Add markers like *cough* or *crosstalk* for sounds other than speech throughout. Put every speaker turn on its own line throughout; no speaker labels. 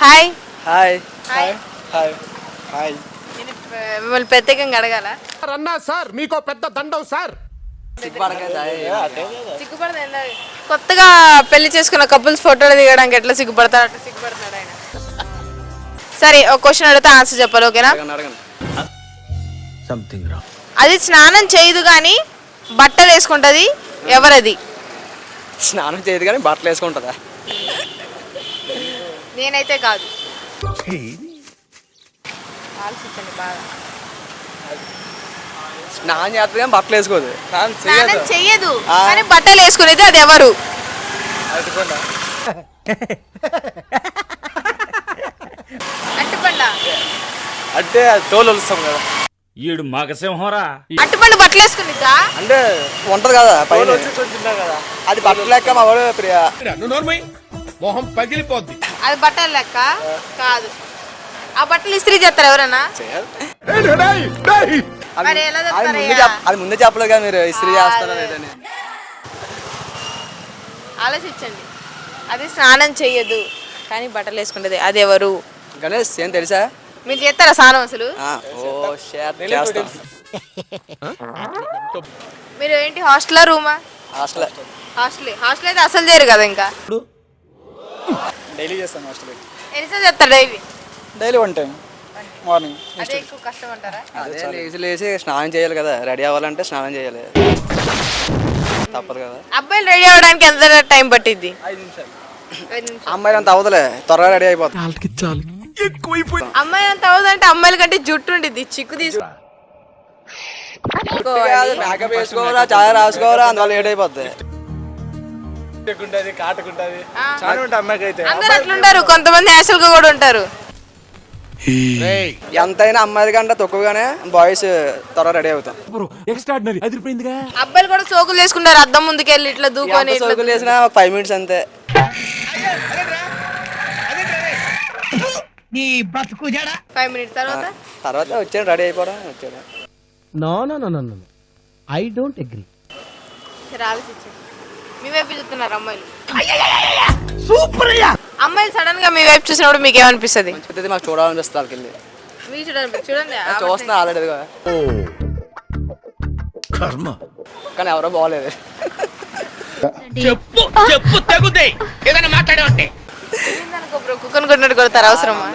Hi.
Hi.
Hi.
Hi. Hi.
నేను ప- మిమ్మల్ని ప్రత్యేకంగా అడగాల?
అన్నా సార్ మీకో పెద్ద దండం సార్.
సిగ్గుపడదు కొత్తగా పెళ్ళి చేసుకున్న కపుల్స్ ఫోటోలు దిగడానికి ఎట్లా సిగ్గుపడతాడు అట్లా సిగ్గుపడుతున్నాడు ఆయన. సరే ఒక క్వశ్చన్ అడిగితే ఆన్సర్ చెప్పాలి ఓకేనా?
సంథింగ్ రా
అది స్నానం చేయదు కానీ బట్టలు వేసుకుంటది ఎవరది?
స్నానం చేయదు కానీ బట్టలు వేసుకుంటుందా?
నేనైతే కాదు. ఆలోచించండి బాగా.
స్నానం చేస్తుంది కానీ బట్టలు వేసుకోదు. స్నానం
స్నానం చెయ్యదు
ఆ.
కానీ బట్టలు వేసుకునేది అది ఎవరు? అట్టుపండ
అంటే తోలు వలుస్తాం కదా.
ఈడు మగసింహరా
అట్టుపండు బట్టలు వేసుకునిద్దా?
అంటే ఉంటది కదా పైన. కదా. అది బట్టలు లెక్క మా వాడు ప్రియా.
మొహం పగిలిపోద్ది.
అది బట్టలు లెక్క కాదు. ఆ బట్టలు ఇస్త్రీ చేస్తారు ఎవరన్నా
అది
మరి ఎలా
అది
చెప్తారయ్యా?
ముందే చెప్- అది ముందే చెప్పలేదు కదా మీరు ఇస్త్రీ చేస్తారా లేదని.
ఆలోచించండి. అది స్నానం చెయ్యదు కానీ బట్టలు వేసుకుంటది. అది ఎవరు?
గణేష్ ఏం తెలుసా?
మీరు చేస్తారా స్నానం అసలు?
ఆ, ఓ షేర్ చేస్తాం.
మీరు ఏంటి హాస్టలా రూమా?
హాస్టల్.
హాస్టల్. హాస్టల్ అయితే అసలు చేయరు కదా ఇంకా.
డైలీ చేస్తాం హాస్టల్
ఎన్నిసార్లు చేస్తారు daily?
Daily one time. Morning.
అదే ఎక్కువ కష్టం అంటారా
అదే లేచి లేచి స్నానం చేయాలి కదా. రెడీ అవ్వాలంటే స్నానం చేయాలి. తప్పదు కదా.
అబ్బాయిలు రెడీ అవ్వడానికి ఎంత టైం
ఐదు నిమిషాలు.
నిమిషాలు.
అమ్మాయిలు అంత అవదలే త్వరగా రెడీ అయిపోతుంది
అమ్మాయి అంత అవుదంటే అమ్మాయిల కంటే జుట్టు ఉండిద్ది. చిక్కు తీసుకో
మేకప్ వేసుకోవాలా చాలా రాసుకోవాలా అందువల్ల
అందరు అట్లుంటారు కొంతమంది కూడా ఉంటారు.
ఎంతైనా అమ్మాయిల కంటే తక్కువగానే బాయ్స్ త్వరగా రెడీ అవుతాం.
ఎక్స్ట్రాడినరీ అదిరిపోయిందిగా.
అబ్బాయిలు కూడా సోకులు చేసుకుంటారు అద్దం ముందుకెళ్ళి ఇట్లా దూకొని
సోకులు వేసినా ఒక ఫైవ్ మినిట్స్ అంతే.
ఫైవ్ మినిట్స్ తర్వాత?
తర్వాత వచ్చాడు రెడీ అయిపోవడం వచ్చాడు
no no no no I don't agree.
మీ వైపు చూస్తున్నారు అమ్మాయిలు. సూపర్ అయ్యా అమ్మాయిలు సడన్గా మీ వైపు చూసినప్పుడు మీకు ఏమనిపిస్తుంది
పెద్దది మాకు చూడాలనిపిస్తుంది వాళ్ళకి వెళ్ళి
మీకు చూడండి చూడండి
చూస్తున్నా ఆల్రెడీ
కర్మ
కానీ ఎవరో బాగలేదు
చెప్పు చెప్పు బాగోలేదు ఏదైనా బ్రో కుక్కను కొట్టినట్టు కొడతారు అవసరమా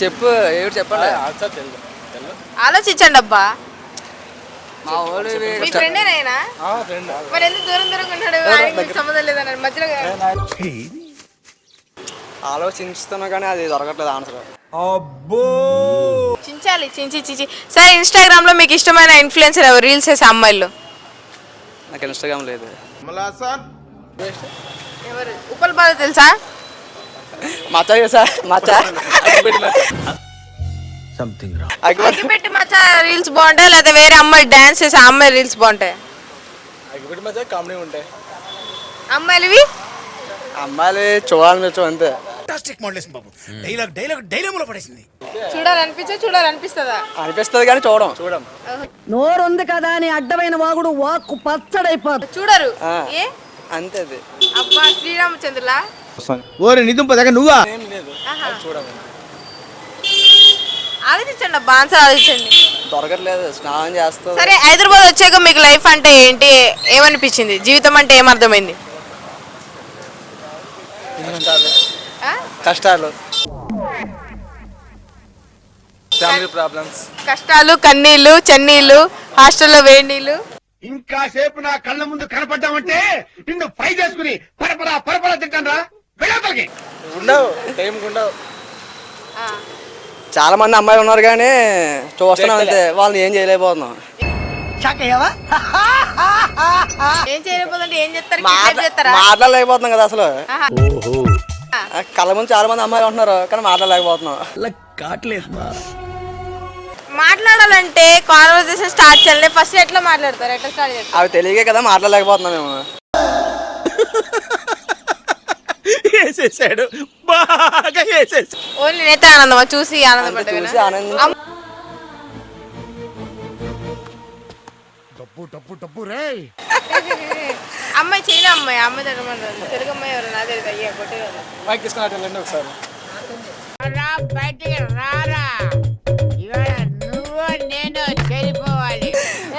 చెప్పు ఏమిటి చెప్పండి
ఆలోచించండి అబ్బా
మా ఇవి
మీ ఫ్రెండేనాయనా మరి ఎందుకు దూరం దూరం ఉన్నాడు? ఆయనకి మీకు సంబంధం లేదన్నారు మధ్యలో
ఆలోచిస్తున్నా కానీ అది దొరకట్లేదు ఆన్సర్.
చించాలి చించి చించి. సరే ఇన్స్టాగ్రామ్లో మీకు ఇష్టమైన ఇన్ఫ్లుయెన్సర్ ఎవరు? రీల్స్ చేసే అమ్మాయిలు
నాకు ఇన్స్టాగ్రామ్ లేదు.
ఎవరు? ఉప్పల్ బాధ తెలుసా?
మచ్చా చేసా మచ్చా
సంథింగ్ రా
అక్బర్
అగ్గిపెట్టి మచ్చ రీల్స్ బాగుంటాయి? లేదా వేరే అమ్మాయి డాన్స్ చేసే అమ్మాయి రీల్స్ బాగుంటాయి?
కామెడీ ఉంటాయి.
అమ్మాయిలవి?
అమ్మాయిలు చూడాలనిపించు అంతే.
డైలాగ్ డైలాగ్ డైలాగ్ పడేసింది.
చూడాలనిపించే చూడాలనిపిస్తుందా?
అనిపిస్తుంది కానీ చూడం. చూడం.
నోరుంది కదా అని అడ్డమైన వాగుడు వాక్కు పచ్చడైపోదు.
చూడరు.
ఆ.
ఏ?
అంతే
అబ్బా శ్రీరామచంద్రులా?
ఓరి నిదుంప దగ్గర నువ్వా?
ఆహా. ఆలోచించండి అబ్బా ఆన్సర్ ఆలోచించండి.
దొరకట్లేదు స్నానం చేస్తావు
సరే హైదరాబాద్ వచ్చాక మీకు లైఫ్ అంటే ఏంటి? ఏమనిపించింది? జీవితం అంటే ఏమర్థమైంది?
కష్టాలు? కష్టాలు. ఫ్యామిలీ ప్రాబ్లమ్స్
కష్టాలు కన్నీళ్ళు చన్నీళ్ళు హాస్టల్లో వేడి నీళ్ళు.
ఇంకా సేపు నా కళ్ళ ముందు కనపడ్డామంటే నిన్ను ఫ్రై చేసుకుని పరపరా పరపరా తింటాను రా
ఉండవు టైం ఉండవు.
ఆ.
చాలా మంది అమ్మాయిలు ఉన్నారు కానీ చూస్తున్నాం అంతే. వాళ్ళని ఏం చేయలేకపోతున్నాం.
ఏం చేస్తారు?
మాట్లాడలేకపోతున్నాం కదా అసలు. ఆ. కళ్ళ ముందు చాలా మంది అమ్మాయిలు ఉంటున్నారు కానీ మాట్లాడలేకపోతున్నాం.
మాట్లాడాలంటే కాన్వర్సేషన్ స్టార్ట్ చేయాలి ఫస్ట్ ఎట్లా మాట్లాడతారు? ఎట్లా స్టార్ట్ చేస్తారు?
అవి తెలియకే కదా మాట్లాడలేకపోతున్నాం మేము. *laughs*
వేసేసాడు. బాగా వేసేసాడు
ఓన్లీ నేతే ఆనందమా? చూసి ఆనందపడ్డా
ఆనందం.
అమ్మాయి చైనా అమ్మాయి అమ్మాయి తగ్గమంటారు తెలుగు అమ్మాయి ఎవరు? నా తెలియదు అయ్యా కొట్టేవాళ్ళు.
మైక్ తీసుకుని అటు వెళ్ళండి ఒకసారి.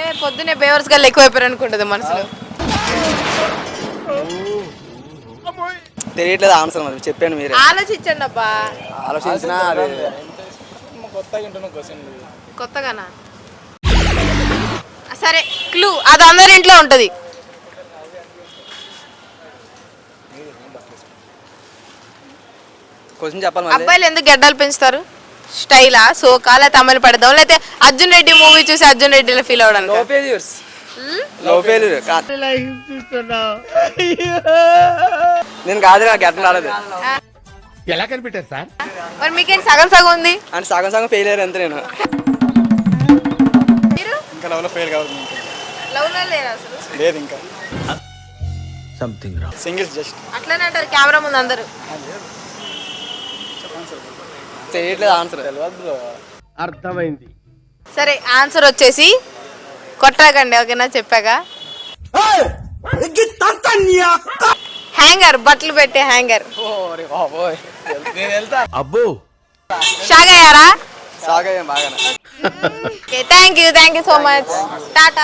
ఏ పొద్దునే బేవర్స్ గల్లు ఎక్కువైపోయారు అనుకుంటుంది మనసులో
తెలియట్లేదు ఆన్సర్ మరి చెప్పండి మీరే.
ఆలోచించండి అబ్బా.
ఆలోచించినా అది
కొత్తగానా? సరే క్లూ. అది అందరి ఇంట్లో ఉంటది.
క్వశ్చన్ చెప్పాలి మళ్ళీ
అబ్బాయిలు ఎందుకు గడ్డలు పెంచుతారు? స్టైలా సోకా లేకపోతే అమలు పడదాం లేకపోతే అర్జున్ రెడ్డి మూవీ చూసి అర్జున్ రెడ్డిలో ఫీల్ అవడానికి
ఫెయిల్యూర్స్ ఫెయిల్యూర్ నేను కాదు నాకు గెట్టం రాలేదు.
ఎలా కనిపెట్టారు సార్?
మరి సగం సగం ఉంది?
అంటే సగం సగం ఫెయిల్ అయ్యారు అంతే నేను.
మీరు?
ఇంకా ఫెయిల్
లవ్లో లేరు అసలు?
లేదు ఇంకా.
సంథింగ్ రా
సింగిల్స్ జస్ట్
అట్లనే అంటారు కెమెరా ముందు అందరూ.
తెలియట్లేదు ఆన్సర్
అర్థమైంది
సరే ఆన్సర్ వచ్చేసి కొట్టాకండి ఓకేనా? చెప్పాక. హ్యాంగర్ బట్టలు పెట్టే హ్యాంగర్.
అబ్బో!
షాగ్ అయ్యారా
సాగా బాగానే
thank you thank you so much tata.